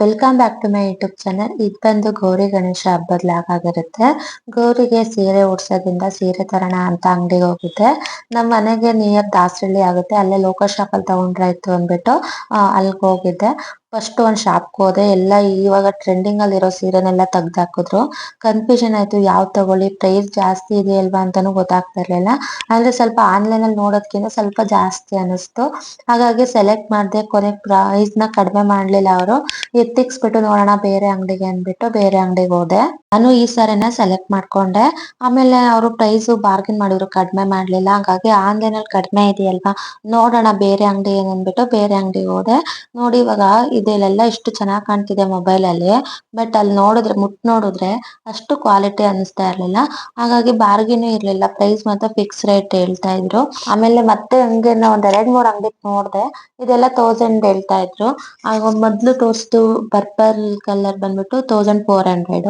Welcome back to my YouTube channel ಇದು ಬಂದು ಗೌರಿ ಗಣೇಶ ಹಬ್ಬದ ಲಾಗ್ ಆಗಿರುತ್ತೆ. ಗೌರಿಗೆ ಸೀರೆ ಉಡ್ಸೋದ್ರಿಂದ ಸೀರೆ ತರೋಣ ಅಂತ ಅಂಗಡಿಗೆ ಹೋಗಿದ್ದೆ. ನಮ್ಮ ಮನೆಗೆ ನಿಯರ್ ದಾಸರಳ್ಳಿ ಆಗುತ್ತೆ. ಅಲ್ಲೇ ಲೋಕಲ್ ಶಾಪ್ ಅಲ್ಲಿ ತಗೊಂಡ್ರಾಯ್ತು ಅಂದ್ಬಿಟ್ಟು ಅಲ್ಲಿಗೆ ಹೋಗಿದ್ದೆ. ಫಸ್ಟ್ ಒಂದ್ ಶಾಪ್ಗೆ ಹೋದೆ, ಎಲ್ಲ ಇವಾಗ ಟ್ರೆಂಡಿಂಗ್ ಅಲ್ಲಿ ಇರೋ ಸೀರೆನೆಲ್ಲ ತೆಗ್ದು ಹಾಕಿದ್ರು ಕನ್ಫ್ಯೂಷನ್ ಆಯ್ತು ಯಾವ್ದು ತಗೊಳ್ಳಿ? ಪ್ರೈಸ್ ಜಾಸ್ತಿ ಇದೆ ಅಲ್ವಾ ಅಂತಾನು ಗೊತ್ತಾಗ್ತಾ ಇರ್ಲಿಲ್ಲ. ಅಂದ್ರೆ ಸ್ವಲ್ಪ ಆನ್ಲೈನ್ ಅಲ್ಲಿ ನೋಡೋದ್ಕಿಂತ ಸ್ವಲ್ಪ ಜಾಸ್ತಿ ಅನಿಸ್ತು ಹಾಗಾಗಿ ಸೆಲೆಕ್ಟ್ ಮಾಡಿದೆ, ಕೊನೆ ಪ್ರೈಸ್ನ ಕಡಿಮೆ ಮಾಡ್ಲಿಲ್ಲ ಅವರು. ಎತ್ತಿಕ್ಸ್ಬಿಟ್ಟು ನೋಡೋಣ, ಬೇರೆ ಅಂಗಡಿಗೆ ಅಂದ್ಬಿಟ್ಟು ಬೇರೆ ಅಂಗಡಿಗೆ ಹೋದೆ. ನಾನು ಈ ಸಾರಿನ ಸೆಲೆಕ್ಟ್ ಮಾಡ್ಕೊಂಡೆ. ಆಮೇಲೆ ಅವರು ಪ್ರೈಸ್ ಬಾರ್ಗಿನ್ ಮಾಡಿದ್ರು, ಕಡಿಮೆ ಮಾಡ್ಲಿಲ್ಲ. ಹಾಗಾಗಿ ಆನ್ಲೈನ್ ಅಲ್ಲಿ ಕಡಿಮೆ ಇದೆಯಲ್ವಾ? ನೋಡೋಣ, ಬೇರೆ ಅಂಗಡಿ ಅಂದ್ಬಿಟ್ಟು ಬೇರೆ ಅಂಗಡಿಗೆ ಹೋದೆ. ನೋಡಿ ಇವಾಗ ಇದೆಲ್ಲ ಎಷ್ಟು ಚೆನ್ನಾಗಿ ಕಾಣ್ತಿದೆ ಮೊಬೈಲ್ ಅಲ್ಲಿ. ಬಟ್ ಅಲ್ಲಿ ನೋಡಿದ್ರೆ, ಮುಟ್ ನೋಡಿದ್ರೆ ಅಷ್ಟು ಕ್ವಾಲಿಟಿ ಅನಿಸ್ತಾ ಇರ್ಲಿಲ್ಲ. ಹಾಗಾಗಿ ಬಾರ್ಗೇನ್ ಇರ್ಲಿಲ್ಲ. ಪ್ರೈಸ್ ಮಾತ್ರ ಫಿಕ್ಸ್ ರೇಟ್ ಹೇಳ್ತಾ ಇದ್ರು. ಆಮೇಲೆ ಮತ್ತೆ ಹಂಗೆ ಒಂದ್ ಎರಡ್ ಮೂರ್ ಅಂಗಡಿ ನೋಡ್ದೆ. ಇದೆಲ್ಲ ತೌಸಂಡ್ ಹೇಳ್ತಾ ಇದ್ರು. ಆಗ ಮೊದ್ಲು ತೋರ್ಸಿದ್ದು ಪರ್ಪಲ್ ಕಲರ್ ಬಂದ್ಬಿಟ್ಟು thousand four hundred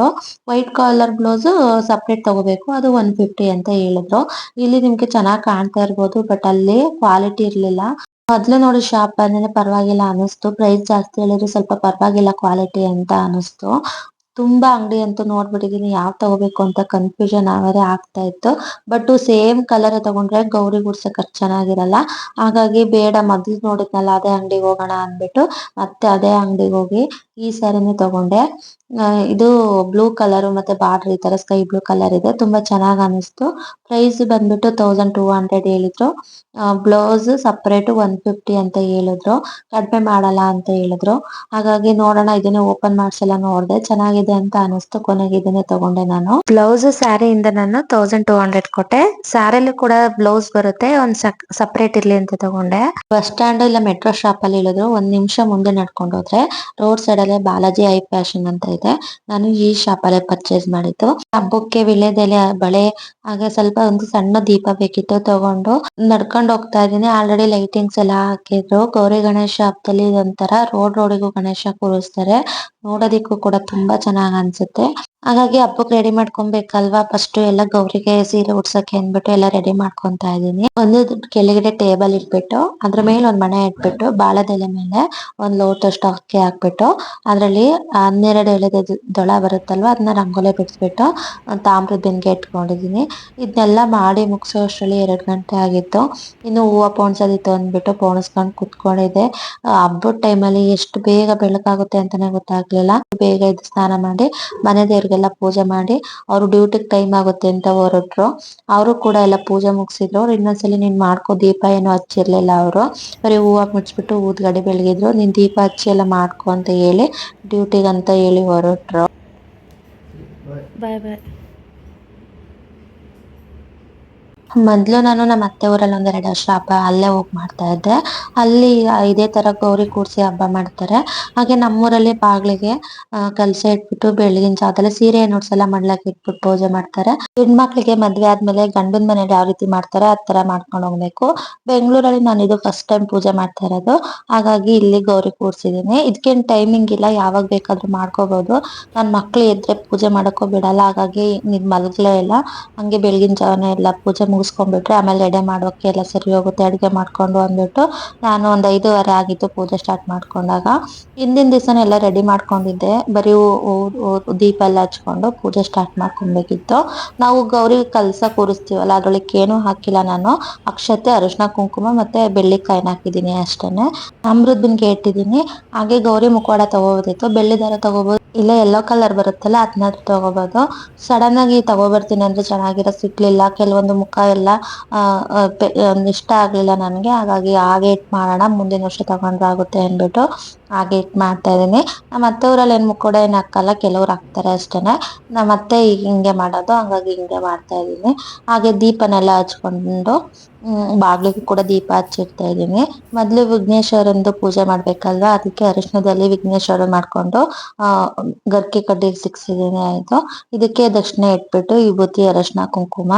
white colour blouse separate ತಗೋಬೇಕು. ಅದು ಒನ್ ಫಿಫ್ಟಿ ಅಂತ ಹೇಳಿದ್ರು. ಇಲ್ಲಿ ನಿಮ್ಗೆ ಚೆನ್ನಾಗಿ ಕಾಣ್ತಾ ಇರ್ಬೋದು ಬಟ್ ಅಲ್ಲಿ ಕ್ವಾಲಿಟಿ ಇರ್ಲಿಲ್ಲ. ಮೊದ್ಲು ನೋಡಿ ಶಾಪ್ ಬಂದ್ರೆ ಪರವಾಗಿಲ್ಲ ಅನಿಸ್ತು ಪ್ರೈಸ್ ಜಾಸ್ತಿ ಹೇಳಿದ್ರು ಸ್ವಲ್ಪ ಪರವಾಗಿಲ್ಲ ಕ್ವಾಲಿಟಿ ಅಂತ ಅನಿಸ್ತು ತುಂಬಾ ಅಂಗಡಿ ಅಂತೂ ನೋಡ್ಬಿಟ್ಟಿದೀನಿ. ಯಾವ್ ತಗೋಬೇಕು ಅಂತ ಕನ್ಫ್ಯೂಷನ್ ಆಗದೆ ಆಗ್ತಾ ಇತ್ತು. ಬಟ್ ಸೇಮ್ ಕಲರ್ ತಗೊಂಡ್ರೆ ಗೌರಿ ಗುಡ್ಸಕ್ ಚೆನ್ನಾಗಿರಲ್ಲ. ಹಾಗಾಗಿ ಬೇಡ, ಮೊದ್ಲು ನೋಡಿದ್ನಲ್ಲ, ಅದೇ ಅಂಗಡಿಗೆ ಹೋಗೋಣ ಅಂದ್ಬಿಟ್ಟು ಮತ್ತೆ ಅದೇ ಅಂಗಡಿಗೆ ಹೋಗಿ ಈ ಸ್ಯಾರಿನೇ ತಗೊಂಡೆ. ಇದು ಬ್ಲೂ ಕಲರ್ ಮತ್ತೆ ಬಾರ್ಡರ್ ಈ ತರ ಸ್ಕೈ ಬ್ಲೂ ಕಲರ್ ಇದೆ. ತುಂಬಾ ಚೆನ್ನಾಗಿ ಅನಿಸ್ತು. ಪ್ರೈಸ್ ಬಂದ್ಬಿಟ್ಟು ತೌಸಂಡ್ ಟೂ ಹಂಡ್ರೆಡ್ ಹೇಳಿದ್ರು. ಬ್ಲೌಸ್ ಸಪರೇಟ್ ಒನ್ ಫಿಫ್ಟಿ ಅಂತ ಹೇಳಿದ್ರು. ಕಡಿಮೆ ಮಾಡಲ್ಲ ಅಂತ ಹೇಳಿದ್ರು. ಹಾಗಾಗಿ ನೋಡೋಣ, ಇದನ್ನೇ ಓಪನ್ ಮಾಡ್ಸಲ್ಲ ನೋಡ್ದೆ. ಚೆನ್ನಾಗಿದೆ ಅಂತ ಅನಿಸ್ತು. ಕೊನೆಗೆ ಇದನ್ನೇ ತಗೊಂಡೆ ನಾನು. ಬ್ಲೌಸ್ ಸ್ಯಾರಿಯಿಂದ ನಾನು ತೌಸಂಡ್ ಟೂ ಹಂಡ್ರೆಡ್ ಕೊಟ್ಟೆ. ಸ್ಯಾರಿಲೂ ಕೂಡ ಬ್ಲೌಸ್ ಬರುತ್ತೆ. ಒಂದ್ ಸಪರೇಟ್ ಇರ್ಲಿ ಅಂತ ತಗೊಂಡೆ. ಬಸ್ ಸ್ಟ್ಯಾಂಡ್ ಇಲ್ಲ ಮೆಟ್ರೋ ಶಾಪ್ ಅಲ್ಲಿ ಹೇಳಿದ್ರು ಒಂದ್ ನಿಮಿಷ ಮುಂದೆ ನಡ್ಕೊಂಡು ಹೋದ್ರೆ. Road side Balaji I fashion ಅಂತ ಇದೆ. ನಾನು ಈ ಶಾಪ್ ಅಲ್ಲೇ ಪರ್ಚೇಸ್ ಮಾಡಿದ್ದು. ಹಬ್ಬಕ್ಕೆ ವೀಳ್ಯದೆಲೆ ಬಳೆ ಹಾಗೆ ಸ್ವಲ್ಪ ಒಂದು ಸಣ್ಣ ದೀಪ ಬೇಕಿತ್ತು ತಗೊಂಡು ನಡ್ಕೊಂಡು ಹೋಗ್ತಾ ಇದ್ದೀನಿ. ಆಲ್ರೆಡಿ ಲೈಟಿಂಗ್ಸ್ ಎಲ್ಲ ಹಾಕಿದ್ರು. ಗೌರಿ ಗಣೇಶ ಹಬ್ಬದಲ್ಲಿ ಇದೊಂಥರ ರೋಡ್ ರೋಡಿಗೂ ಗಣೇಶ ಕೂರಿಸ್ತಾರೆ. ನೋಡೋದಿಕ್ಕೂ ಕೂಡ ತುಂಬಾ ಚೆನ್ನಾಗ್ ಅನ್ಸುತ್ತೆ. ಹಾಗಾಗಿ ಹಬ್ಬಕ್ಕೆ ರೆಡಿ ಮಾಡ್ಕೊಬೇಕಲ್ವಾ? ಫಸ್ಟ್ ಎಲ್ಲ ಗೌರಿಗೆ ಸೀರೆ ಉಡ್ಸಕ್ಕೆ ಅಂದ್ಬಿಟ್ಟು ಎಲ್ಲ ರೆಡಿ ಮಾಡ್ಕೊಂತಾ ಇದೀನಿ ಒಂದು ಕೆಳಗಡೆ ಟೇಬಲ್ ಇಟ್ಬಿಟ್ಟು, ಅದ್ರ ಮೇಲೆ ಒಂದ್ ಮಣೆ ಇಟ್ಬಿಟ್ಟು ಬಾಳೆದೆಲೆ ಮೇಲೆ ಒಂದ್ ಲೋಟಷ್ಟು ಅಕ್ಕಿ ಹಾಕ್ಬಿಟ್ಟು, ಅದ್ರಲ್ಲಿ ಹನ್ನೆರಡು ಎಳೆದ ದೊಳ ಬರುತ್ತಲ್ವಾ? ಅದನ್ನ ರಂಗೋಲೆ ಬಿಡಿಸ್ಬಿಟ್ಟು ತಾಮ್ರದ ಬೆನ್ಗೆ ಇಟ್ಕೊಂಡಿದೀನಿ ಇದನ್ನೆಲ್ಲ ಮಾಡಿ ಮುಗಿಸೋ ಅಷ್ಟರಲ್ಲಿ ಎರಡು ಗಂಟೆ ಆಗಿತ್ತು. ಇನ್ನು ಹೂವ ಪೋಣಿಸೋದಿತ್ತು ಅಂದ್ಬಿಟ್ಟು ಪೋಣಿಸ್ಕೊಂಡ್ ಕುತ್ಕೊಂಡಿದೆ ಹಬ್ಬದ ಟೈಮಲ್ಲಿ ಎಷ್ಟು ಬೇಗ ಬೆಳಕಾಗುತ್ತೆ ಅಂತಾನೆ ಗೊತ್ತಾಗ್ಲಿಲ್ಲ. ಬೇಗ ಎದ್ದು ಸ್ನಾನ ಮಾಡಿ, ಮನೆ ದೇವ್ರಿಗೆಲ್ಲ ಪೂಜೆ ಮಾಡಿ, ಅವ್ರು ಡ್ಯೂಟಿಗ್ ಟೈಮ್ ಆಗುತ್ತೆ ಅಂತ ಹೊರಟ್ರು. ಅವರು ಕೂಡ ಎಲ್ಲ ಪೂಜೆ ಮುಗಿಸಿದ್ರು. ಅವ್ರು ಇನ್ನೊಂದ್ಸಲಿ ನೀನ್ ಮಾಡ್ಕೋ, ದೀಪ ಏನು ಹಚ್ಚಿರ್ಲಿಲ್ಲ ಅವರು. ಬರೀ ಹೂವ ಮುಡ್ಸ್ಬಿಟ್ಟು ಊದ್ಗಡೆ ಬೆಳಗಿದ್ರು. ನೀನ್ ದೀಪ ಹಚ್ಚಿ ಎಲ್ಲ ಮಾಡ್ಕೊ ಅಂತ ಹೇಳಿ ಡ್ಯೂಟಿಗೆ ಅಂತ ಹೇಳಿ ಹೊರಟ್ರು. ಬಾಯ್ ಬಾಯ್ ಮೊದ್ಲು ನಾನು ನಮ್ಮ ಅತ್ತೆ ಊರಲ್ಲಿ ಒಂದ್ ಎರಡು ವರ್ಷ ಹಬ್ಬ ಅಲ್ಲೇ ಹೋಗಿ ಮಾಡ್ತಾ ಇದ್ದೆ. ಅಲ್ಲಿ ಇದೇ ತರ ಗೌರಿ ಕೂರ್ಸಿ ಹಬ್ಬ ಮಾಡ್ತಾರೆ. ಹಾಗೆ ನಮ್ಮೂರಲ್ಲಿ ಬಾಗ್ಲಿಗೆ ಕಲ್ಸ ಇಟ್ಬಿಟ್ಟು ಬೆಳಗಿನ ಜಾವದಲ್ಲಿ ಸೀರೆ ಉಡ್ಸಲ್ಲ ಮಡ್ಲಕ್ ಇಟ್ಬಿಟ್ಟು ಪೂಜೆ ಮಾಡ್ತಾರೆ. ಹೆಣ್ಮಕ್ಳಿಗೆ ಮದ್ವೆ ಆದ್ಮೇಲೆ ಗಂಡನ ಮನೇಲಿ ಯಾವ ರೀತಿ ಮಾಡ್ತಾರೆ ಆ ತರ ಮಾಡ್ಕೊಂಡು ಹೋಗ್ಬೇಕು. ಬೆಂಗಳೂರಲ್ಲಿ ನಾನು ಇದು ಫಸ್ಟ್ ಟೈಮ್ ಪೂಜೆ ಮಾಡ್ತಾ ಇರೋದು. ಹಾಗಾಗಿ ಇಲ್ಲಿ ಗೌರಿ ಕೂರ್ಸಿದೀನಿ ಇದಕ್ಕೇನ್ ಟೈಮಿಂಗ್ ಇಲ್ಲ, ಯಾವಾಗ ಬೇಕಾದ್ರೂ ಮಾಡ್ಕೋಬಹುದು ನನ್ ಮಕ್ಳು ಎದ್ರೆ ಪೂಜೆ ಮಾಡಕ್ಕೂ ಬಿಡಲ್ಲ. ಹಾಗಾಗಿ ಮಲಗ್ಲೇ ಇಲ್ಲ. ಹಂಗೆ ಬೆಳಗಿನ ಜಾವನೇ ಎಲ್ಲ ಪೂಜೆ ಮುಗಿಸ್ಕೊಂಡ್ಬಿಟ್ರೆ ಆಮೇಲೆ ಎಡೆ ಮಾಡೋಕೆ ಎಲ್ಲ ಸರಿ ಹೋಗುತ್ತೆ. ಅಡುಗೆ ಮಾಡ್ಕೊಂಡು ಅಂದ್ಬಿಟ್ಟು ನಾನು ಒಂದು ಐದೂವರೆ ಆಗಿತ್ತು ಪೂಜೆ ಸ್ಟಾರ್ಟ್ ಮಾಡ್ಕೊಂಡಾಗ. ಹಿಂದಿನ ದಿವಸನೇ ಎಲ್ಲ ರೆಡಿ ಮಾಡ್ಕೊಂಡಿದ್ದೆ. ಬರೀ ದೀಪ ಎಲ್ಲ ಹಚ್ಕೊಂಡು ಪೂಜೆ ಸ್ಟಾರ್ಟ್ ಮಾಡ್ಕೊಬೇಕಿತ್ತು. ನಾವು ಗೌರಿ ಕಲ್ಸ ಕೂರಿಸ್ತೀವಲ್ಲ, ಅದ್ರೊಳಗೆ ಏನು ಹಾಕಿಲ್ಲ ನಾನು. ಅಕ್ಷತೆ, ಅರಿಶಿನ, ಕುಂಕುಮ ಮತ್ತೆ ಬೆಳ್ಳಿ ಕಾಯಿನ ಹಾಕಿದೀನಿ ಅಷ್ಟೇನೆ. ಅಮೃತ್ ಬಿನ್ಗೆ ಇಟ್ಟಿದ್ದೀನಿ. ಹಾಗೆ ಗೌರಿ ಮುಖವಾಡ ತಗೋಬೋದಿತ್ತು. ಬೆಳ್ಳಿ ದಾರ ತಗೋಬಹುದು ಇಲ್ಲ ಎಲ್ಲೋ ಕಲರ್ ಬರುತ್ತಲ್ಲ ಅದನ್ನ ತಗೋಬಹುದು ಸಡನ್ ಆಗಿ ತಗೋಬರ್ತೀನಿ ಅಂದ್ರೆ ಚೆನ್ನಾಗಿರೋ ಸಿಕ್ಲಿಲ್ಲ ಕೆಲವೊಂದು ಮುಖ ಎಲ್ಲ ಇಷ್ಟ ಆಗ್ಲಿಲ್ಲ ನನ್ಗೆ. ಹಾಗಾಗಿ ಹಾಗೆ ಮಾಡೋಣ ಮುಂದಿನ ವರ್ಷ ತಗೊಂಡ್ರೆ ಆಗುತ್ತೆ ಅಂದ್ಬಿಟ್ಟು ಹಾಗೆ ಇಟ್ ಮಾಡ್ತಾ ಇದ್ದೀನಿ. ನಮ್ಮ ಅತ್ತೆ ಊರಲ್ಲಿ ಏನ್ ಕೂಡ ಏನ್ ಹಾಕಲ್ಲ, ಕೆಲವ್ರು ಹಾಕ್ತಾರೆ ಅಷ್ಟೇನೆ. ನಮ್ಮ ಅತ್ತೆ ಈಗ ಹಿಂಗೆ ಮಾಡೋದು, ಹಂಗಾಗಿ ಹಿಂಗೆ ಮಾಡ್ತಾ ಇದೀನಿ ಹಾಗೆ ದೀಪನೆಲ್ಲ ಹಚ್ಕೊಂಡು ಬಾಗ್ಲಿಗೂ ಕೂಡ ದೀಪ ಹಚ್ಚಿಡ್ತಾ ಇದೀನಿ ಮೊದ್ಲು ವಿಘ್ನೇಶ್ವರಂದು ಪೂಜೆ ಮಾಡ್ಬೇಕಲ್ವಾ? ಅದಕ್ಕೆ ಅರಿಶಿನದಲ್ಲಿ ವಿಘ್ನೇಶ್ವರ ಮಾಡ್ಕೊಂಡು ಗರ್ಕೆ ಕಡ್ಡಿ ಸಿಕ್ಸಿದೀನಿ ಆಯ್ತು. ಇದಕ್ಕೆ ದಕ್ಷಿಣೆ ಇಟ್ಬಿಟ್ಟು ವಿಭೂತಿ ಅರಶಿನ ಕುಂಕುಮ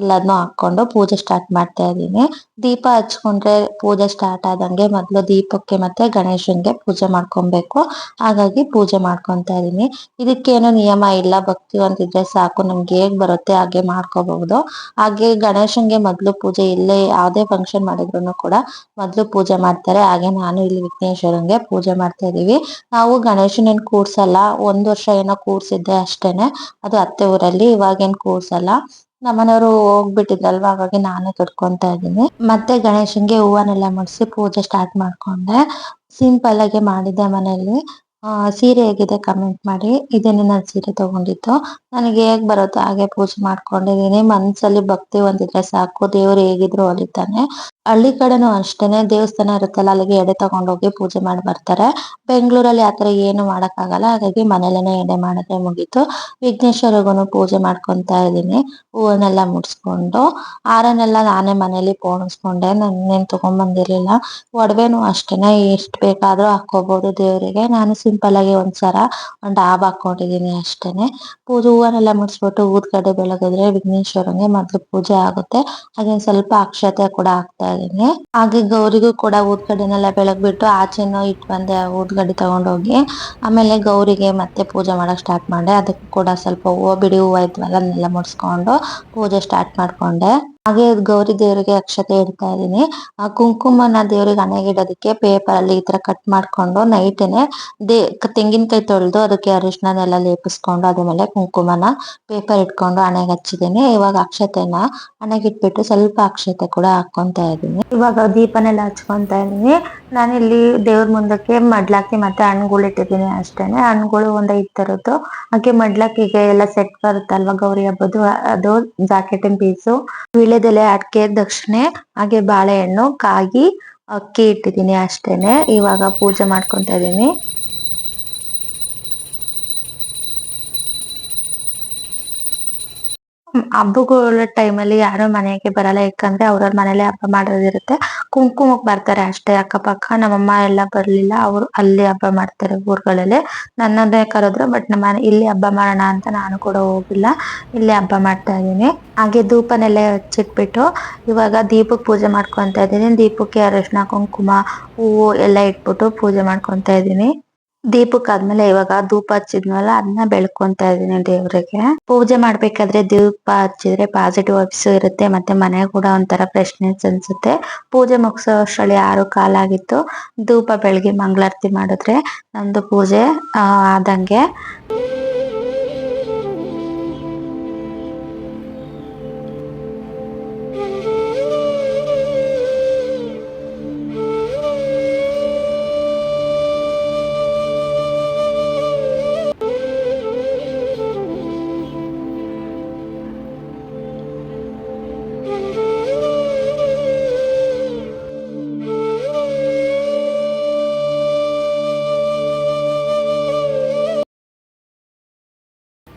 ಎಲ್ಲಾದ್ನೂ ಹಾಕೊಂಡು ಪೂಜೆ ಸ್ಟಾರ್ಟ್ ಮಾಡ್ತಾ ಇದೀನಿ ದೀಪ ಹಚ್ಕೊಂಡ್ರೆ ಪೂಜೆ ಸ್ಟಾರ್ಟ್ ಆದಂಗೆ ಮೊದ್ಲು ದೀಪಕ್ಕೆ ಮತ್ತೆ ಗಣೇಶನ್ಗೆ ಪೂಜೆ ಮಾಡ್ಕೊಬೇಕು. ಹಾಗಾಗಿ ಪೂಜೆ ಮಾಡ್ಕೊಂತ ಇದೀನಿ ಇದಕ್ಕೇನು ನಿಯಮ ಇಲ್ಲ. ಭಕ್ತಿ ಒಂದಿದ್ರೆ ಸಾಕು. ನಮ್ಗೆ ಹೇಗ್ ಬರುತ್ತೆ ಹಾಗೆ ಮಾಡ್ಕೋಬಹುದು. ಹಾಗೆ ಗಣೇಶನ್ಗೆ ಮೊದ್ಲು ಪೂಜೆ ಇಲ್ಲೇ ಯಾವ್ದೇ ಫಂಕ್ಷನ್ ಮಾಡಿದ್ರು ಕೂಡ ಮೊದ್ಲು ಪೂಜೆ ಮಾಡ್ತಾರೆ. ಹಾಗೆ ನಾನು ಇಲ್ಲಿ ವಿಘ್ನೇಶ್ವರಂಗೆ ಪೂಜೆ ಮಾಡ್ತಾ ಇದೀವಿ ನಾವು ಗಣೇಶನ್ ಏನ್ ಕೂರ್ಸಲ್ಲ ಒಂದ್ ವರ್ಷ ಏನೋ ಕೂರ್ಸಿದ್ದೆ ಅಷ್ಟೇನೆ. ಅದು ಅತ್ತೆ ಊರಲ್ಲಿ ಇವಾಗೇನ್ ಕೂರ್ಸಲ್ಲ ನಮ್ಮನೆಯವರು ಹೋಗ್ಬಿಟ್ಟಿದ್ರಲ್ವಾ? ಹಾಗಾಗಿ ನಾನೇ ತೊಡ್ಕೊಂತ ಇದ್ದೀನಿ. ಮತ್ತೆ ಗಣೇಶನ್ಗೆ ಹೂವನ್ನೆಲ್ಲ ಮುಡಿಸಿ ಪೂಜೆ ಸ್ಟಾರ್ಟ್ ಮಾಡ್ಕೊಂಡೆ. ಸಿಂಪಲ್ ಆಗಿ ಮಾಡಿದ್ದೆ ಮನೆಯಲ್ಲಿ. ಸೀರೆ ಹೇಗಿದೆ ಕಮೆಂಟ್ ಮಾಡಿ. ಇದೇನೆ ನಾನು ಸೀರೆ ತಗೊಂಡಿದ್ದು. ನನಗೆ ಹೇಗ್ ಬರುತ್ತೋ ಹಾಗೆ ಪೂಜೆ ಮಾಡ್ಕೊಂಡಿದೀನಿ ಮನ್ಸಲ್ಲಿ ಭಕ್ತಿ ಒಂದಿದ್ರೆ ಸಾಕು. ದೇವ್ರು ಹೇಗಿದ್ರು ಒಲಿತಾನೆ. ಹಳ್ಳಿ ಕಡೆನೂ ಅಷ್ಟೇನೆ. ದೇವಸ್ಥಾನ ಇರುತ್ತಲ್ಲ, ಅಲ್ಲಿಗೆ ಎಡೆ ತಗೊಂಡೋಗಿ ಪೂಜೆ ಮಾಡಿ ಬರ್ತಾರೆ. ಬೆಂಗಳೂರಲ್ಲಿ ಆತರ ಏನು ಮಾಡಕ್ ಆಗಲ್ಲ ಹಾಗಾಗಿ ಮನೇಲೇನೆ ಎಡೆ ಮಾಡಿದ್ರೆ ಮುಗೀತು. ವಿಘ್ನೇಶ್ವರಿಗೂ ಪೂಜೆ ಮಾಡ್ಕೊಂತಾ ಇದೀನಿ ಹೂವನ್ನೆಲ್ಲ ಮುಡ್ಸ್ಕೊಂಡು. ಹಾರನೆಲ್ಲ ನಾನೇ ಮನೇಲಿ ಪೋಣಿಸ್ಕೊಂಡೆ. ನಾನೇನ್ ತಗೊಂಡ್ ಬಂದಿರ್ಲಿಲ್ಲ ಒಡವೆನೂ ಅಷ್ಟೇನೆ. ಎಷ್ಟ್ ಬೇಕಾದ್ರೂ ಹಾಕೋಬಹುದು ದೇವರಿಗೆ. ನಾನು ಸಿಂಪಲ್ ಆಗಿ ಒಂದ್ ಸರ ಒಂದ್ ಡಾಬ್ ಹಾಕೊಂಡಿದೀನಿ ಅಷ್ಟೇನೆ. ಪೂಜೆ ಹೂವನ್ನೆಲ್ಲ ಮುಡ್ಸ್ಬಿಟ್ಟು ಊದ್ಕಡ್ಡಿ ಬೆಳಗಿದ್ರೆ ವಿಘ್ನೇಶ್ವರನಿಗೆ ಮೊದ್ಲು ಪೂಜೆ ಆಗುತ್ತೆ. ಹಾಗೆ ಸ್ವಲ್ಪ ಅಕ್ಷತೆ ಕೂಡ ಹಾಕ್ತಾ ಇದೀನಿ ಹಾಗೆ ಗೌರಿಗೂ ಕೂಡ ಊದ್ಕಡ್ಡಿನೆಲ್ಲ ಬೆಳಗ್ಬಿಟ್ಟು ಆಚೆನೂ ಇಟ್ ಬಂದೆ ಊದ್ಗಡ್ಡೆ ತಗೊಂಡೋಗಿ. ಆಮೇಲೆ ಗೌರಿಗೆ ಮತ್ತೆ ಪೂಜೆ ಮಾಡಕ್ ಸ್ಟಾರ್ಟ್ ಮಾಡಿದೆ. ಅದಕ್ಕೂ ಕೂಡ ಸ್ವಲ್ಪ ಹೂವು, ಬಿಡಿ ಹೂವು ಇದ್ವಲ್ಲ ಅದನ್ನೆಲ್ಲ ಮುಡ್ಸ್ಕೊಂಡು ಪೂಜೆ ಸ್ಟಾರ್ಟ್ ಮಾಡ್ಕೊಂಡೆ. ಹಾಗೆ ಗೌರಿ ದೇವರಿಗೆ ಅಕ್ಷತೆ ಇಡ್ತಾ ಇದೀನಿ ಆ ಕುಂಕುಮನ ದೇವರಿಗೆ ಹಣೆಗೆ ಇಡೋದಕ್ಕೆ ಪೇಪರ್ ಅಲ್ಲಿ ಈ ತರ ಕಟ್ ಮಾಡ್ಕೊಂಡು ನೈಟೇನೆ ದೇ, ತೆಂಗಿನಕಾಯಿ ತೊಳೆದು ಅದಕ್ಕೆ ಅರಿಶಿಣನೆಲ್ಲ ಲೇಪಿಸ್ಕೊಂಡು ಅದ್ರ ಮೇಲೆ ಕುಂಕುಮನ ಪೇಪರ್ ಇಟ್ಕೊಂಡು ಹಣೆಗೆ ಹಚ್ಚಿದ್ದೀನಿ. ಇವಾಗ ಅಕ್ಷತೆನ ಹಣೆಗೆ ಇಟ್ಬಿಟ್ಟು ಸ್ವಲ್ಪ ಅಕ್ಷತೆ ಕೂಡ ಹಾಕೊಂತಾ ಇದೀನಿ ಇವಾಗ ದೀಪನೆಲ್ಲ ಹಚ್ಕೊಂತ ಇದೀನಿ ನಾನಿಲ್ಲಿ ದೇವ್ರ ಮುಂದಕ್ಕೆ ಮಡ್ಲಾಕಿ ಮತ್ತೆ ಹಣ್ಗಳು ಇಟ್ಟಿದ್ದೀನಿ ಅಷ್ಟೇನೆ. ಹಣ್ಗಳು ಒಂದ್ ಐದ್ ಹಾಗೆ ಮಡ್ಲಾಕಿಗೆ ಎಲ್ಲ ಸೆಟ್ ಬರುತ್ತಲ್ವಾ ಗೌರಿ ಹಬ್ಬದ್ದು? ಅದು ಜಾಕೆಟಿನ್ ಪೀಸು ವೀಳ್ಯದೆಲೆ ಅಡಿಕೆ ದಕ್ಷಿಣೆ ಹಾಗೆ ಬಾಳೆಹಣ್ಣು ಕಾಗಿ ಅಕ್ಕಿ ಇಟ್ಟಿದ್ದೀನಿ ಅಷ್ಟೇನೆ. ಇವಾಗ ಪೂಜೆ ಮಾಡ್ಕೊಂತ ಇದೀನಿ ಹಬ್ಬಗಳ ಟೈಮಲ್ಲಿ ಯಾರು ಮನೆಗೆ ಬರಲ್ಲ, ಯಾಕಂದ್ರೆ ಅವ್ರವ್ರ ಮನೇಲೆ ಹಬ್ಬ ಮಾಡೋದಿರುತ್ತೆ ಕುಂಕುಮಕ್ ಬರ್ತಾರೆ ಅಷ್ಟೇ ಅಕ್ಕಪಕ್ಕ, ನಮ್ಮಮ್ಮ ಎಲ್ಲ ಬರ್ಲಿಲ್ಲ, ಅವ್ರು ಅಲ್ಲಿ ಹಬ್ಬ ಮಾಡ್ತಾರೆ ಊರ್ಗಳಲ್ಲಿ. ನನ್ನದೇ ಕರೆದ್ರು ಬಟ್ ನಮ್ಮ ಇಲ್ಲಿ ಹಬ್ಬ ಮಾಡೋಣ ಅಂತ ನಾನು ಕೂಡ ಹೋಗಿಲ್ಲ. ಇಲ್ಲಿ ಹಬ್ಬ ಮಾಡ್ತಾ ಇದೀನಿ ಹಾಗೆ ಧೂಪನೆಲ್ಲ ಹಚ್ಚಿಟ್ಬಿಟ್ಟು, ಇವಾಗ ದೀಪಕ್ ಪೂಜೆ ಮಾಡ್ಕೊಂತ ಇದೀನಿ ದೀಪಕ್ಕೆ ಅರಿಶಿನ, ಕುಂಕುಮ, ಹೂವು ಎಲ್ಲ ಇಟ್ಬಿಟ್ಟು ಪೂಜೆ ಮಾಡ್ಕೊಂತ ಇದೀನಿ ದೀಪಕ್ ಆದ್ಮೇಲೆ ಇವಾಗ ಧೂಪ ಹಚ್ಚಿದ್ನಲ್ಲ ಅದನ್ನ ಬೆಳ್ಕೊಂತ ಇದೀನಿ ದೇವ್ರಿಗೆ. ಪೂಜೆ ಮಾಡ್ಬೇಕಾದ್ರೆ ದೀಪ ಹಚ್ಚಿದ್ರೆ ಪಾಸಿಟಿವ್ ವೈಬ್ಸ್ ಇರುತ್ತೆ, ಮತ್ತೆ ಮನೆ ಕೂಡ ಒಂಥರ ಫ್ರೆಶ್ನೆಸ್ ಅನ್ಸುತ್ತೆ. ಪೂಜೆ ಮುಗಿಸೋ ಅಷ್ಟ್ರಲ್ಲಿ ಆರು ಕಾಲಾಗಿತ್ತು ಧೂಪ ಬೆಳಗ್ಗೆ ಮಂಗಳಾರತಿ ಮಾಡಿದ್ರೆ ನಮ್ದು ಪೂಜೆ ಆದಂಗೆ.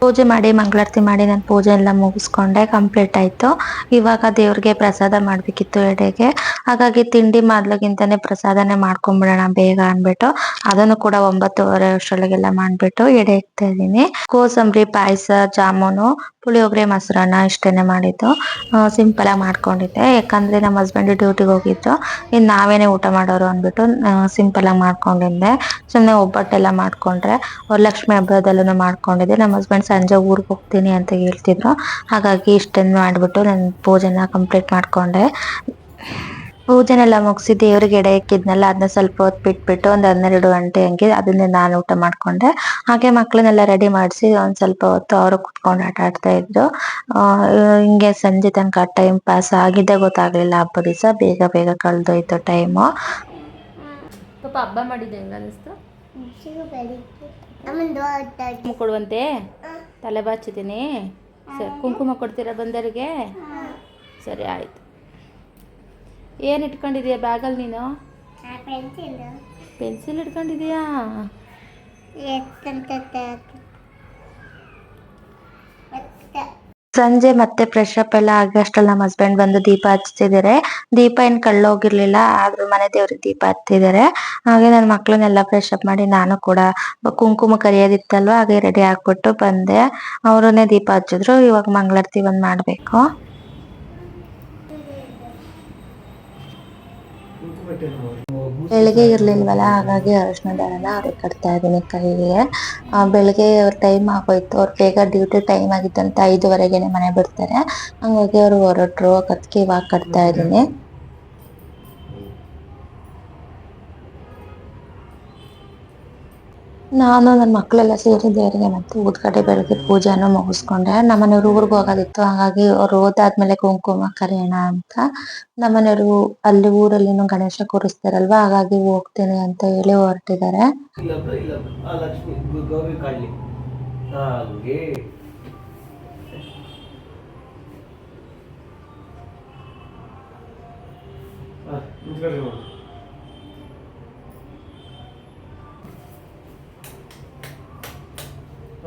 ಪೂಜೆ ಮಾಡಿ, ಮಂಗಳಾರತಿ ಮಾಡಿ ನಾನು ಪೂಜೆ ಎಲ್ಲ ಮುಗಿಸ್ಕೊಂಡೆ ಕಂಪ್ಲೀಟ್ ಆಯ್ತು. ಇವಾಗ ದೇವ್ರಿಗೆ ಪ್ರಸಾದ ಮಾಡ್ಬೇಕಿತ್ತು ಎಡೆಗೆ. ಹಾಗಾಗಿ ತಿಂಡಿ ಮಾಡ್ಲಗಿಂತಾನೆ ಪ್ರಸಾದನೆ ಮಾಡ್ಕೊಂಡ್ಬಿಡೋಣ ಬೇಗ ಅನ್ಬಿಟ್ಟು. ಅದನ್ನು ಕೂಡ ಒಂಬತ್ತುವರೆ ಅಷ್ಟರೊಳಗೆಲ್ಲ ಮಾಡ್ಬಿಟ್ಟು ಎಡೆ ಇಡ್ತಾ ಇದೀನಿ ಕೋಸಂಬರಿ, ಪಾಯಸ, ಜಾಮೂನು, ಪುಳಿಯೋಗರೆ, ಮೊಸರನ್ನ ಇಷ್ಟೇನೆ ಮಾಡಿದ್ದು. ಸಿಂಪಲ್ ಆಗಿ ಮಾಡ್ಕೊಂಡಿದ್ದೆ. ಯಾಕಂದ್ರೆ ನಮ್ಮ ಹಸ್ಬೆಂಡ್ ಡ್ಯೂಟಿಗೆ ಹೋಗಿದ್ರು ಇನ್ ನಾವೇನೆ ಊಟ ಮಾಡೋರು ಅಂದ್ಬಿಟ್ಟು ಸಿಂಪಲ್ ಆಗಿ ಮಾಡ್ಕೊಂಡಿದ್ದೆ. ಸುಮ್ಮನೆ ಒಬ್ಬಟ್ಟೆಲ್ಲ ಮಾಡ್ಕೊಂಡ್ರೆ ವರಲಕ್ಷ್ಮಿ ಹಬ್ಬದಲ್ಲೂ ಮಾಡ್ಕೊಂಡಿದ್ದೆ. ನಮ್ಮ ಹಸ್ಬೆಂಡ್ ಸಂಜೆ ಊರಿಗೆ ಹೋಗ್ತೀನಿ ಅಂತ ಹೇಳ್ತಿದ್ರು. ಹಾಗಾಗಿ ಇಷ್ಟನ್ನು ಮಾಡಿಬಿಟ್ಟು ನಾನು ಪೂಜೆನ ಕಂಪ್ಲೀಟ್ ಮಾಡ್ಕೊಂಡೆ. ಪೂಜೆನೆಲ್ಲ ಮುಗಿಸಿ ದೇವ್ರಿಗೆ ಎಡೆ ಹಾಕಿದ್ನಲ್ಲ ಅದನ್ನ ಸ್ವಲ್ಪ ಹೊತ್ತು ಬಿಟ್ಬಿಟ್ಟು ಒಂದ್ ಹನ್ನೆರಡು ಗಂಟೆ ಹಂಗೆ ಅದನ್ನೇ ನಾನು ಊಟ ಮಾಡ್ಕೊಂಡೆ. ಹಾಗೆ ಮಕ್ಕಳನ್ನೆಲ್ಲ ರೆಡಿ ಮಾಡಿಸಿ ಒಂದ್ ಸ್ವಲ್ಪ ಹೊತ್ತು ಅವರು ಕುತ್ಕೊಂಡು ಆಟ ಆಡ್ತಾ ಇದ್ರು. ಹಿಂಗೆ ಸಂಜೆ ತನಕ ಟೈಮ್ ಪಾಸ್ ಆಗಿದ್ದೆ ಗೊತ್ತಾಗ್ಲಿಲ್ಲ ಹಬ್ಬ ದಿವಸ. ಬೇಗ ಬೇಗ ಕಳೆದೋಯ್ತು ಟೈಮು ಪಾಪ ಹಬ್ಬ ಮಾಡಿದ್ದೆ ಹೆಂಗ ಅನಿಸ್ತು? ನಮ್ಮದು ಕೊಡುವಂತೆ? ತಲೆ ಬಾಚಿದ್ದೀನಿ. ಸರಿ ಕುಂಕುಮ ಕೊಡ್ತೀರಾ ಬಂದರಿಗೆ? ಸರಿ ಆಯ್ತು. ಏನು ಇಟ್ಕೊಂಡಿದೀಯ ಬ್ಯಾಗಲ್ಲಿ ನೀನು? ಪೆನ್ಸಿಲ್. ಪೆನ್ಸಿಲ್ ಇಟ್ಕೊಂಡಿದೀಯಾ? ಸಂಜೆ ಮತ್ತೆ ಫ್ರೆಶ್ ಅಪ್ ಎಲ್ಲ ಆಗಷ್ಟಲ್ಲಿ ನಮ್ಮ ಹಸ್ಬೆಂಡ್ ಬಂದು ದೀಪ ಹಚ್ತಿದ್ದಾರೆ ದೀಪ ಏನ್ ಕಳ್ಳೋಗಿರ್ಲಿಲ್ಲ ಆದ್ರೂ ಮನೆ ದೇವ್ರಿಗೆ ದೀಪ ಹಚ್ತಿದ್ದಾರೆ ಹಾಗೆ ನನ್ನ ಮಕ್ಳನ್ನೆಲ್ಲ ಫ್ರೆಶ್ ಅಪ್ ಮಾಡಿ ನಾನು ಕೂಡ ಕುಂಕುಮ ಕರಿಯೋದಿತ್ತಲ್ವಾ ಹಾಗೆ ರೆಡಿ ಆಗ್ಬಿಟ್ಟು ಬಂದೆ. ಅವ್ರನ್ನೇ ದೀಪ ಹಚ್ಚಿದ್ರು ಇವಾಗ ಮಂಗಳಾರತಿ ಒಂದ್ ಮಾಡ್ಬೇಕು. ಬೆಳಿಗ್ಗೆ ಇರ್ಲಿಲ್ವಲ್ಲ, ಹಾಗಾಗಿ ಅರಿಶಿನ ದಾರನ ಅವ್ರಿಗೆ ಕಟ್ತಾ ಇದೀನಿ ಕೈಗೆ. ಬೆಳಿಗ್ಗೆ ಅವ್ರ ಟೈಮ್ ಆಗೋಯ್ತು. ಅವ್ರು ಬೇಗ ಡ್ಯೂಟಿ ಟೈಮ್ ಆಗಿತ್ತಂತ ಐದುವರೆಗೆನೆ ಮನೆ ಬಿಡ್ತಾರೆ ಹಂಗಾಗಿ ಅವ್ರು ಹೊರಟ್ರು, ಅದಕ್ಕೆ ಇವಾಗ ಕಟ್ತಾ ಇದೀನಿ ನಾನು ನನ್ನ ಮಕ್ಕಳೆಲ್ಲ ಸೇರಿ ದೇವರಿಗೆ ಮತ್ತೆ ಊದ್ಕಡ್ಡಿ ಬೆಳಗ್ಗೆ ಪೂಜೆನೂ ಮುಗಿಸ್ಕೊಂಡೆ. ನಮ್ಮನೆಯವ್ರು ಊರಿಗೆ ಹೋಗೋದಿತ್ತು, ಹಾಗಾಗಿ ಅವ್ರು ಓದಾದ್ಮೇಲೆ ಕುಂಕುಮ, ಕರೆಯೋಣ ಅಂತ ನಮ್ಮನೆಯವರು ಅಲ್ಲಿ ಊರಲ್ಲಿನೂ ಗಣೇಶ ಕೂರಿಸ್ತಾರಲ್ವಾ, ಹಾಗಾಗಿ ಹೋಗ್ತೇನೆ ಅಂತ ಹೇಳಿ ಹೊರಟಿದ್ದಾರೆ. ಹಂಗೆ.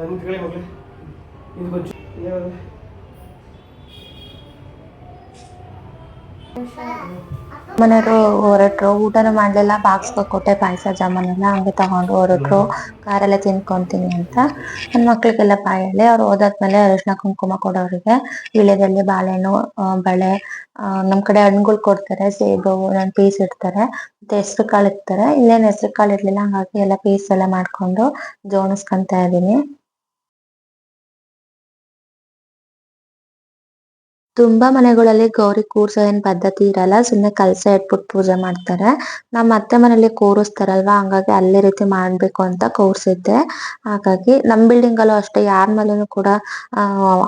ನಿಂತ್ಕೊಳ್ರಿ ಮಗಳೇ ಇದು ಮನೆಯವರು ಹೊರಟ್ರು, ಊಟನೂ ಮಾಡ್ಲಿಲ್ಲ ಬಾಕ್ಸ್ ಕೊಟ್ಟೆ, ಪಾಯಸ ಜಾಮೂನೆಲ್ಲ ಹಂಗೆ ತಗೊಂಡು ಹೊರಟ್ರು. ಕಾರಲ್ಲೇ ತಿನ್ಕೊಂತೀನಿ ಅಂತ. ನನ್ನ ಮಕ್ಳಿಗೆಲ್ಲ ಬಾಯಲ್ಲಿ, ಅವ್ರು ಹೋದಾದ್ಮೇಲೆ ಅರಿಶಿನ ಕುಂಕುಮ ಕೊಡೋರಿಗೆ ವಿಳ್ಯದಲ್ಲಿ ಬಾಳೆಹಣ್ಣು ಬಳೆ ನಮ್ಮ ನಮ್ ಕಡೆ ಹಣ್ಣುಗಳು ಕೊಡ್ತಾರೆ, ಸೇಬು ನಾನು ಪೀಸ್ ಇಡ್ತಾರೆ. ಮತ್ತೆ ಹೆಸರು ಕಾಳು ಇಡ್ತಾರೆ. ಇಲ್ಲೇನು ಹೆಸರು ಕಾಳು ಇರ್ಲಿಲ್ಲ ಹಾಗಾಗಿ ಎಲ್ಲ ಪೀಸ್ ಎಲ್ಲ ಮಾಡ್ಕೊಂಡು ಜೋಣಿಸ್ಕೊಂತ ಇದೀನಿ. ತುಂಬಾ ಮನೆಗಳಲ್ಲಿ ಗೌರಿ ಕೂರ್ಸೋ ಏನ್ ಪದ್ಧತಿ ಇರಲ್ಲ, ಸುಮ್ನೆ ಕಲ್ಸ ಇಟ್ಬಿಟ್ಟು ಪೂಜೆ ಮಾಡ್ತಾರೆ. ನಮ್ಮ ಅತ್ತೆ ಮನೇಲಿ ಕೂರಿಸ್ತಾರಲ್ವಾ, ಹಂಗಾಗಿ ಅಲ್ಲೇ ರೀತಿ ಮಾಡ್ಬೇಕು ಅಂತ ಕೂರ್ಸಿದ್ದೆ. ಹಾಗಾಗಿ ನಮ್ ಬಿಲ್ಡಿಂಗ್ ಅಲ್ಲೂ ಅಷ್ಟೇ, ಯಾರ ಮನೇನು ಕೂಡ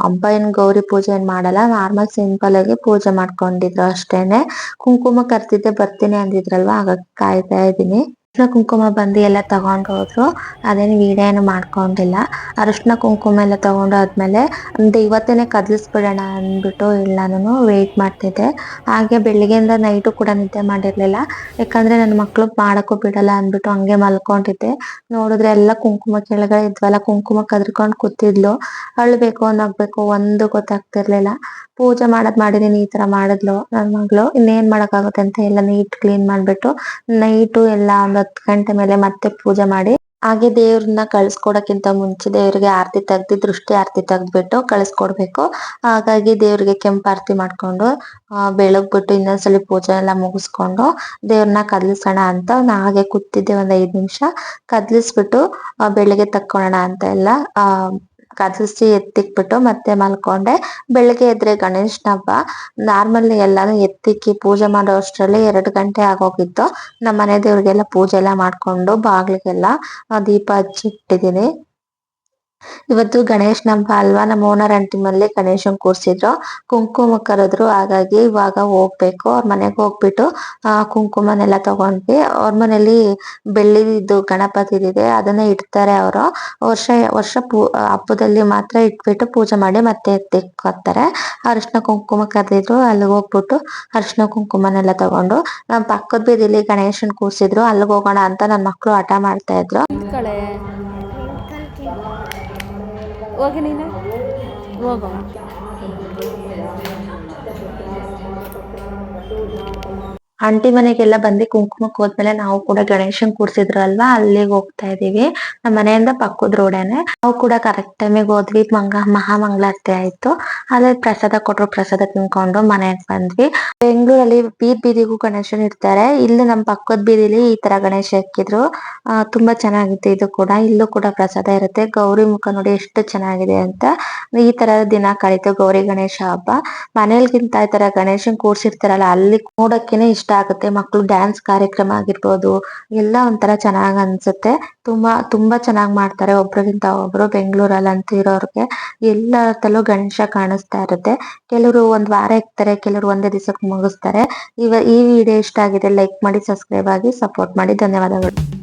ಹಬ್ಬ ಏನ್ ಗೌರಿ ಪೂಜೆ ಏನ್ ಮಾಡಲ್ಲ, ನಾರ್ಮಲ್ ಸಿಂಪಲ್ ಆಗಿ ಪೂಜೆ ಮಾಡ್ಕೊಂಡಿದ್ರು ಅಷ್ಟೇನೆ. ಕುಂಕುಮ ಕರ್ತಿದ್ದೆ ಬರ್ತೀನಿ ಅಂದಿದ್ರಲ್ವಾ, ಹಾಗಾಗಿ ಕಾಯ್ತಾ ಇದೀನಿ ಅರಿಶಿನ ಕುಂಕುಮ ಬಂದು ಎಲ್ಲ ತಗೊಂಡ್ ಹೋದ್ರು ಅದೇನು ವೀಡಿಯೋನು ಮಾಡ್ಕೊಂಡಿಲ್ಲ. ಅರಿಶಿನ ಕುಂಕುಮ ಎಲ್ಲ ತಗೊಂಡು ಆದ್ಮೇಲೆ ಒಂದು ಇವತ್ತೇನೆ ಕದ್ಲಿಸ್ಬಿಡೋಣ ಅಂದ್ಬಿಟ್ಟು ಇಲ್ಲ ನಾನು ವೇಟ್ ಮಾಡ್ತಿದ್ದೆ. ಹಾಗೆ ಬೆಳಿಗ್ಗೆಯಿಂದ ನೈಟು ಕೂಡ ನಿದ್ದೆ ಮಾಡಿರ್ಲಿಲ್ಲ. ಯಾಕಂದ್ರೆ ನನ್ನ ಮಕ್ಳು ಮಾಡಕ್ಕೂ ಬಿಡಲ್ಲ ಅಂದ್ಬಿಟ್ಟು ಹಂಗೆ ಮಲ್ಕೊಂಡಿದ್ದೆ. ನೋಡಿದ್ರೆ ಎಲ್ಲ ಕುಂಕುಮ ಕೆಳಗಡೆ ಇದ್ವಲ್ಲ, ಕುಂಕುಮ ಕದ್ರಿಕೊಂಡ್ ಕೂತಿದ್ಲು. ಅಳ್ಬೇಕು ಅನ್ನೋಗ್ಬೇಕು ಒಂದು ಗೊತ್ತಾಗ್ತಿರ್ಲಿಲ್ಲ. ಪೂಜೆ ಮಾಡದ್ ಮಾಡಿದೀನಿ, ಈ ತರ ಮಾಡಿದ್ಲು. ನನ್ನ ಮಗಳು, ಇನ್ನೇನ್ ಮಾಡಕ್ಕಾಗುತ್ತೆ ಅಂತ ಎಲ್ಲ ನೀಟ್ ಕ್ಲೀನ್ ಮಾಡ್ಬಿಟ್ಟು ನೈಟು ಎಲ್ಲ ಒಂದ್ ಹತ್ತು ಗಂಟೆ ಮೇಲೆ ಮತ್ತೆ ಪೂಜೆ ಮಾಡಿ, ಹಾಗೆ ದೇವ್ರನ್ನ ಕಳ್ಸ್ಕೊಡಕ್ಕಿಂತ ಮುಂಚೆ ದೇವ್ರಿಗೆ ಆರತಿ ತೆಗ್ದು, ದೃಷ್ಟಿ ಆರತಿ ತೆಗ್ದ್ಬಿಟ್ಟು ಕಳ್ಸ್ಕೊಡ್ಬೇಕು. ಹಾಗಾಗಿ ದೇವ್ರಿಗೆ ಕೆಂಪ್ ಆರತಿ ಮಾಡ್ಕೊಂಡು, ಆ ಬೆಳಗ್ಬಿಟ್ಟು ಇನ್ನೊಂದ್ಸಲಿ ಪೂಜೆ ಎಲ್ಲ ಮುಗಿಸ್ಕೊಂಡು ದೇವ್ರನ್ನ ಕದ್ಲಿಸೋಣ ಅಂತ ಹಾಗೆ ಕೂತಿದ್ದೆ ಒಂದ್ ಐದ್ ನಿಮಿಷ. ಕದ್ಲಿಸ್ಬಿಟ್ಟು ಬೆಳಗ್ಗೆ ತಕ್ಕೊಳ್ಳೋಣ ಅಂತ ಎಲ್ಲ ಕದಲ್ಸಿ ಎತ್ತಿಕ್ಬಿಟ್ಟು ಮತ್ತೆ ಮಲ್ಕೊಂಡೆ. ಬೆಳಿಗ್ಗೆ ಎದ್ರೆ ಗಣೇಶನ ಹಬ್ಬ. ನಾರ್ಮಲ್ ಎಲ್ಲಾನು ಎತ್ತಿಕ್ಕಿ ಪೂಜೆ ಮಾಡೋ ಅಷ್ಟ್ರಲ್ಲಿ ಎರಡು ಗಂಟೆ ಆಗೋಗಿತ್ತು. ನಮ್ಮ ಮನೆ ದೇವ್ರಿಗೆಲ್ಲ ಪೂಜೆ ಎಲ್ಲ ಮಾಡ್ಕೊಂಡು ಬಾಗ್ಲಿಗೆಲ್ಲ ದೀಪ ಹಚ್ಚಿ ಇಟ್ಟಿದೀನಿ ಇವತ್ತು ಗಣೇಶನ ಹಬ್ಬ ಅಲ್ವಾ? ನಮ್ಮ ಓನರ್ ಆಂಟಿ ಮನೇಲಿ ಗಣೇಶನ್ ಕೂರ್ಸಿದ್ರು. ಕುಂಕುಮ ಕರೆದ್ರು, ಹಾಗಾಗಿ ಇವಾಗ ಹೋಗ್ಬೇಕು. ಅವ್ರ ಮನೆಗೆ ಹೋಗ್ಬಿಟ್ಟು, ಆ, ಕುಂಕುಮನೆಲ್ಲ ತಗೊಂಡ್ವಿ. ಅವ್ರ ಮನೇಲಿ ಬೆಳ್ಳಿದು ಗಣಪತಿ ಇದೆ ಅದನ್ನ ಇಡ್ತಾರೆ ಅವರು. ವರ್ಷ ವರ್ಷ ಪೂ, ಹಬ್ಬದಲ್ಲಿ ಮಾತ್ರ ಇಟ್ಬಿಟ್ಟು ಪೂಜೆ ಮಾಡಿ ಮತ್ತೆ ತೆಕ್ಕೋತಾರೆ ಅರಿಶಿನ ಕುಂಕುಮ ಕರೆದಿದ್ರು, ಅಲ್ಲಿಗೆ ಹೋಗ್ಬಿಟ್ಟು ಅರಿಶಿನ ಕುಂಕುಮನೆಲ್ಲ ತಗೊಂಡು. ನಮ್ಮ ಪಕ್ಕದ ಬೀದಿಲಿ ಗಣೇಶನ್ ಕೂರ್ಸಿದ್ರು. ಅಲ್ಲಿಗೆ ಹೋಗೋಣ ಅಂತ ನನ್ನ ಮಕ್ಕಳು ಹಠ ಮಾಡ್ತಾ ಇದ್ರು. ಕಳೆ ಹೋಗಿ ನೀನು ಹೋಗು ಆಂಟಿ ಮನೆಗೆಲ್ಲ ಬಂದಿ ಕುಂಕುಮಕ್ಕೆ ಹೋದ್ಮೇಲೆ ನಾವು ಕೂಡ ಗಣೇಶನ್ ಕೂರ್ಸಿದ್ರು ಅಲ್ವಾ ಅಲ್ಲಿಗೆ ಹೋಗ್ತಾ ಇದೀವಿ ನಮ್ಮ ಮನೆಯಿಂದ ಪಕ್ಕದ ರೋಡೇನೆ. ನಾವು ಕೂಡ ಕರೆಕ್ಟ್ ಟೈಮಿಗೆ ಹೋದ್ವಿ, ಮಂಗ, ಮಹಾಮಂಗಳಾರತಿ ಆಯ್ತು. ಅಲ್ಲಿ ಪ್ರಸಾದ ಕೊಟ್ರು, ಪ್ರಸಾದ ತಿನ್ಕೊಂಡು ಮನೆಗೆ ಬಂದ್ವಿ. ಬೆಂಗಳೂರಲ್ಲಿ ಬೀದ್ ಬೀದಿಗೂ ಗಣೇಶನ್ ಇರ್ತಾರೆ ಇಲ್ಲಿ ನಮ್ಮ ಪಕ್ಕದ ಬೀದಿಲಿ ಈ ತರ ಗಣೇಶ ಹಾಕಿದ್ರು ತುಂಬಾ ಚೆನ್ನಾಗಿತ್ತು ಇದು ಕೂಡ. ಇಲ್ಲೂ ಕೂಡ ಪ್ರಸಾದ ಇರುತ್ತೆ. ಗೌರಿ ಮುಖ ನೋಡಿ ಎಷ್ಟು ಚೆನ್ನಾಗಿದೆ ಅಂತ. ಈ ತರ ದಿನ ಕಳೀತು ಗೌರಿ ಗಣೇಶ ಹಬ್ಬ. ಮನೇಲಿಗಿಂತ ಈ ತರ ಗಣೇಶನ್ ಕೂರ್ಸಿರ್ತಾರಲ್ಲ, ಅಲ್ಲಿ ನೋಡಕ್ಕೇನೆ ಇಷ್ಟ ಆಗುತ್ತೆ ಮಕ್ಕಳು ಡ್ಯಾನ್ಸ್ ಕಾರ್ಯಕ್ರಮ ಆಗಿರ್ಬೋದು, ಎಲ್ಲ ಒಂಥರ ಚೆನ್ನಾಗ್ ಅನ್ಸುತ್ತೆ. ತುಂಬಾ ತುಂಬಾ ಚೆನ್ನಾಗ್ ಮಾಡ್ತಾರೆ. ಒಬ್ರಿಗಿಂತ ಒಬ್ರು ಬೆಂಗಳೂರಲ್ಲಿ ಅಂತ ಇರೋರ್ಗೆ ಎಲ್ಲತಲ್ಲೂ ಗಣೇಶ ಕಾಣಿಸ್ತಾ ಇರುತ್ತೆ. ಕೆಲವರು ಒಂದ್ ವಾರ ಇರ್ತಾರೆ, ಕೆಲವರು ಒಂದೇ ದಿವಸಕ್ಕೆ ಮುಗಿಸ್ತಾರೆ. ಇವ ಈ ವಿಡಿಯೋ ಇಷ್ಟ ಆಗಿದೆ ಲೈಕ್ ಮಾಡಿ ಸಬ್ಸ್ಕ್ರೈಬ್ ಆಗಿ ಸಪೋರ್ಟ್ ಮಾಡಿ. ಧನ್ಯವಾದಗಳು.